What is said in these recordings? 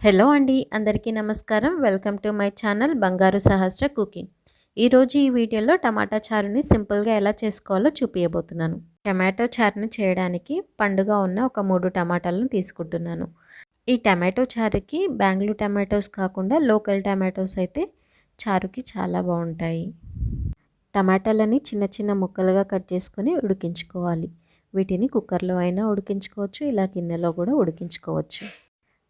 Hello అండి అందరికీ నమస్కారం. వెల్కమ్ టు మై ఛానల్ బంగారు సహస్ర కుకింగ్. ఈరోజు ఈ వీడియోలో టమాటా చారుని సింపుల్గా ఎలా చేసుకోవాలో చూపించబోతున్నాను టమాటో చారుని చేయడానికి పండుగ ఉన్న ఒక మూడు టమాటాలను తీసుకుంటున్నాను. ఈ టమాటో చారుకి బెంగళూరు టమాటోస్ కాకుండా లోకల్ టమాటోస్ అయితే చారుకి చాలా బాగుంటాయి. టమాటాలని చిన్న చిన్న ముక్కలుగా కట్ చేసుకొని ఉడికించుకోవాలి. వీటిని కుక్కర్లో అయినా ఉడికించుకోవచ్చు ఇలా గిన్నెలో కూడా ఉడికించుకోవచ్చు.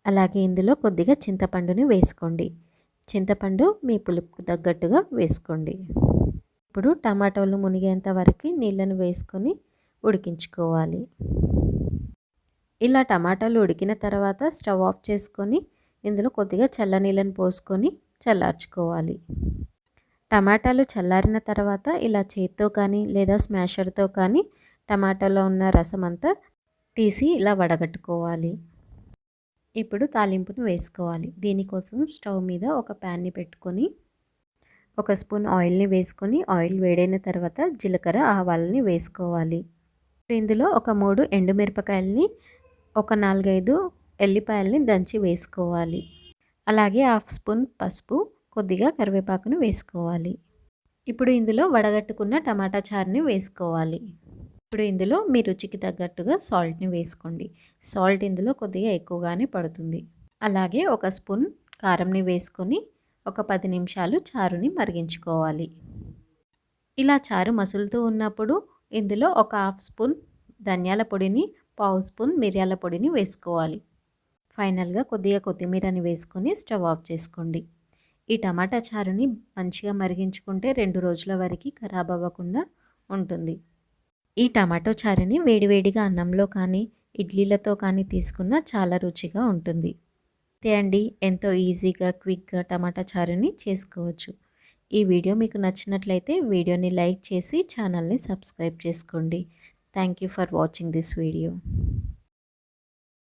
అలాగే ఇందులో కొద్దిగా చింతపండుని వేసుకోండి. చింతపండు మీ పులుపుకు తగ్గట్టుగా వేసుకోండి. ఇప్పుడు టమాటోలు మునిగేంత వరకు నీళ్ళను వేసుకొని ఉడికించుకోవాలి. ఇలా టమాటాలు ఉడికిన తర్వాత స్టవ్ ఆఫ్ చేసుకొని ఇందులో కొద్దిగా చల్లనీళ్ళని పోసుకొని చల్లార్చుకోవాలి. టమాటాలు చల్లారిన తర్వాత ఇలా చేత్తో కానీ లేదా స్మాషర్తో కానీ టమాటాలో ఉన్న రసం అంతా తీసి ఇలా వడగట్టుకోవాలి. ఇప్పుడు తాలింపును వేసుకోవాలి. దీనికోసం స్టవ్ మీద ఒక ప్యాన్ని పెట్టుకొని ఒక స్పూన్ ఆయిల్ని వేసుకొని ఆయిల్ వేడైన తర్వాత జీలకర్ర ఆవాలని వేసుకోవాలి. ఇందులో ఒక మూడు ఎండుమిరపకాయలని ఒక నాలుగైదు ఎల్లిపాయలని దంచి వేసుకోవాలి. అలాగే హాఫ్ స్పూన్ పసుపు కొద్దిగా కరివేపాకును వేసుకోవాలి. ఇప్పుడు ఇందులో వడగట్టుకున్న టమాటా చారుని వేసుకోవాలి. ఇప్పుడు ఇందులో మీ రుచికి తగ్గట్టుగా సాల్ట్ని వేసుకోండి. సాల్ట్ ఇందులో కొద్దిగా ఎక్కువగానే పడుతుంది. అలాగే ఒక స్పూన్ కారంని వేసుకొని ఒక పది నిమిషాలు చారుని మరిగించుకోవాలి. ఇలా చారు మసులుతూ ఉన్నప్పుడు ఇందులో ఒక హాఫ్ స్పూన్ ధనియాల పొడిని పావు స్పూన్ మిరియాల పొడిని వేసుకోవాలి. ఫైనల్గా కొద్దిగా కొత్తిమీరని వేసుకొని స్టవ్ ఆఫ్ చేసుకోండి. ఈ టమాటా చారుని మంచిగా మరిగించుకుంటే రెండు రోజుల వరకు ఖరాబ్ అవ్వకుండా ఉంటుంది. ఈ టమాటో చారుని వేడివేడిగా అన్నంలో కానీ ఇడ్లీలతో కానీ తీసుకున్న చాలా రుచిగా ఉంటుంది. అంతే అండి. ఎంతో ఈజీగా క్విక్గా టమాటా చారుని చేసుకోవచ్చు. ఈ వీడియో మీకు నచ్చినట్లయితే వీడియోని లైక్ చేసి ఛానల్ని సబ్స్క్రైబ్ చేసుకోండి. Thank you for watching this video.